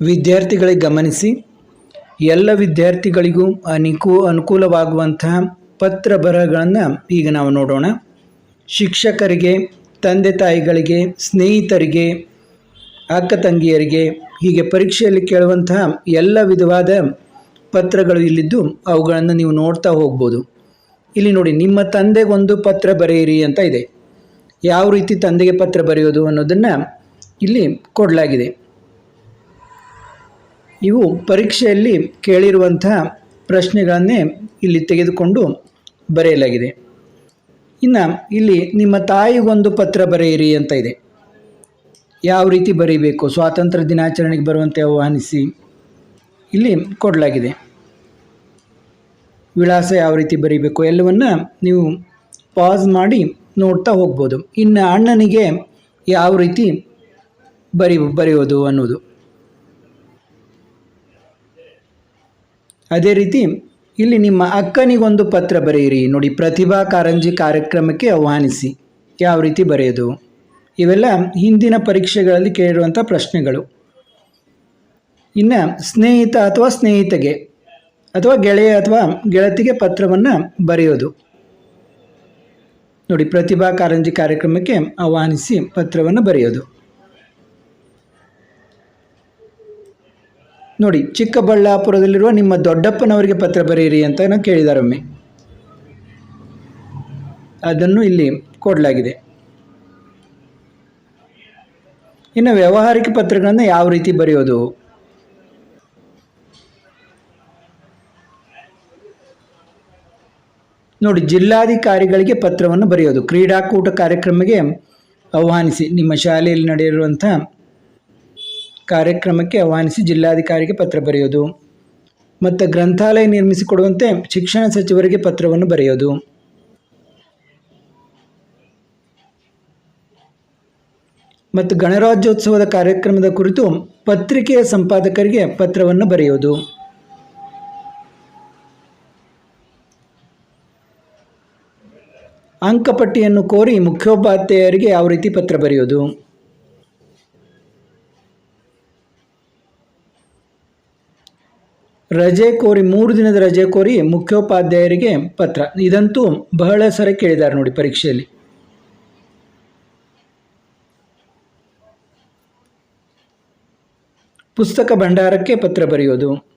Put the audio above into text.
ವಿದ್ಯಾರ್ಥಿಗಳಿಗೆ ಗಮನಿಸಿ, ಎಲ್ಲ ವಿದ್ಯಾರ್ಥಿಗಳಿಗೂ ಅನಿಕೂ ಅನುಕೂಲವಾಗುವಂತಹ ಪತ್ರ ಬರಹಗಳನ್ನು ಈಗ ನಾವು ನೋಡೋಣ. ಶಿಕ್ಷಕರಿಗೆ, ತಂದೆ ತಾಯಿಗಳಿಗೆ, ಸ್ನೇಹಿತರಿಗೆ, ಅಕ್ಕ ತಂಗಿಯರಿಗೆ ಹೀಗೆ ಪರೀಕ್ಷೆಯಲ್ಲಿ ಕೇಳುವಂತಹ ಎಲ್ಲ ವಿಧವಾದ ಪತ್ರಗಳು ಇಲ್ಲಿದ್ದು ಅವುಗಳನ್ನು ನೀವು ನೋಡ್ತಾ ಹೋಗ್ಬೋದು. ಇಲ್ಲಿ ನೋಡಿ, ನಿಮ್ಮ ತಂದೆಗೊಂದು ಪತ್ರ ಬರೆಯಿರಿ ಅಂತ ಇದೆ. ಯಾವ ರೀತಿ ತಂದೆಗೆ ಪತ್ರ ಬರೆಯೋದು ಅನ್ನೋದನ್ನು ಇಲ್ಲಿ ಕೊಡಲಾಗಿದೆ. ಇವು ಪರೀಕ್ಷೆಯಲ್ಲಿ ಕೇಳಿರುವಂತಹ ಪ್ರಶ್ನೆಗಳನ್ನೇ ಇಲ್ಲಿ ತೆಗೆದುಕೊಂಡು ಬರೆಯಲಾಗಿದೆ. ಇನ್ನು ಇಲ್ಲಿ ನಿಮ್ಮ ತಾಯಿಗೊಂದು ಪತ್ರ ಬರೆಯಿರಿ ಅಂತ ಇದೆ. ಯಾವ ರೀತಿ ಬರೀಬೇಕು? ಸ್ವಾತಂತ್ರ್ಯ ದಿನಾಚರಣೆಗೆ ಬರುವಂತೆ ಆಹ್ವಾನಿಸಿ. ಇಲ್ಲಿ ಕೊಡಲಾಗಿದೆ. ವಿಳಾಸ ಯಾವ ರೀತಿ ಬರೀಬೇಕು? ಎಲ್ಲವನ್ನು ನೀವು ಪಾಸ್ ಮಾಡಿ ನೋಡ್ತಾ ಹೋಗ್ಬೋದು. ಇನ್ನು ಅಣ್ಣನಿಗೆ ಯಾವ ರೀತಿ ಬರಿ, ಬರೆಯೋದು ಅನ್ನೋದು. ಅದೇ ರೀತಿ ಇಲ್ಲಿ ನಿಮ್ಮ ಅಕ್ಕನಿಗೊಂದು ಪತ್ರ ಬರೆಯಿರಿ. ನೋಡಿ, ಪ್ರತಿಭಾ ಕಾರಂಜಿ ಕಾರ್ಯಕ್ರಮಕ್ಕೆ ಆಹ್ವಾನಿಸಿ. ಯಾವ ರೀತಿ ಬರೆಯೋದು? ಇವೆಲ್ಲ ಹಿಂದಿನ ಪರೀಕ್ಷೆಗಳಲ್ಲಿ ಕೇಳಿರುವಂಥ ಪ್ರಶ್ನೆಗಳು. ಇನ್ನು ಸ್ನೇಹಿತ ಅಥವಾ ಸ್ನೇಹಿತಗೆ ಅಥವಾ ಗೆಳೆಯ ಅಥವಾ ಗೆಳತಿಗೆ ಪತ್ರವನ್ನು ಬರೆಯೋದು. ನೋಡಿ, ಪ್ರತಿಭಾ ಕಾರಂಜಿ ಕಾರ್ಯಕ್ರಮಕ್ಕೆ ಆಹ್ವಾನಿಸಿ ಪತ್ರವನ್ನು ಬರೆಯೋದು. ನೋಡಿ, ಚಿಕ್ಕಬಳ್ಳಾಪುರದಲ್ಲಿರುವ ನಿಮ್ಮ ದೊಡ್ಡಪ್ಪನವರಿಗೆ ಪತ್ರ ಬರೆಯಿರಿ ಅಂತ ಏನೋ ಕೇಳಿದ್ದಾರೆ ಒಮ್ಮೆ ಅದನ್ನು ಇಲ್ಲಿ ಕೊಡಲಾಗಿದೆ. ಇನ್ನು ವ್ಯಾವಹಾರಿಕ ಪತ್ರಗಳನ್ನು ಯಾವ ರೀತಿ ಬರೆಯೋದು? ನೋಡಿ, ಜಿಲ್ಲಾಧಿಕಾರಿಗಳಿಗೆ ಪತ್ರವನ್ನು ಬರೆಯೋದು. ಕ್ರೀಡಾಕೂಟ ಕಾರ್ಯಕ್ರಮಕ್ಕೆ ಆಹ್ವಾನಿಸಿ. ನಿಮ್ಮ ಶಾಲೆಯಲ್ಲಿ ನಡೆಯಿರುವಂಥ ಕಾರ್ಯಕ್ರಮಕ್ಕೆ ಆಹ್ವಾನಿಸಿ ಜಿಲ್ಲಾಧಿಕಾರಿಗೆ ಪತ್ರ ಬರೆಯೋದು. ಮತ್ತು ಗ್ರಂಥಾಲಯ ನಿರ್ಮಿಸಿಕೊಡುವಂತೆ ಶಿಕ್ಷಣ ಸಚಿವರಿಗೆ ಪತ್ರವನ್ನು ಬರೆಯೋದು. ಮತ್ತು ಗಣರಾಜ್ಯೋತ್ಸವದ ಕಾರ್ಯಕ್ರಮದ ಕುರಿತು ಪತ್ರಿಕೆಯ ಸಂಪಾದಕರಿಗೆ ಪತ್ರವನ್ನು ಬರೆಯೋದು. ಅಂಕಪಟ್ಟಿಯನ್ನು ಕೋರಿ ಮುಖ್ಯೋಪಾಧ್ಯಾಯರಿಗೆ ಯಾವ ರೀತಿ ಪತ್ರ ಬರೆಯೋದು. ರಜೆ ಕೋರಿ, ಮೂರು ದಿನದ ರಜೆ ಕೋರಿ ಮುಖ್ಯೋಪಾಧ್ಯಾಯರಿಗೆ ಪತ್ರ. ಇದಂತೂ ಬಹಳ ಸರ ಕೇಳಿದ್ದಾರೆ ನೋಡಿ ಪರೀಕ್ಷೆಯಲ್ಲಿ. ಪುಸ್ತಕ ಭಂಡಾರಕ್ಕೆ ಪತ್ರ ಬರೆಯೋದು.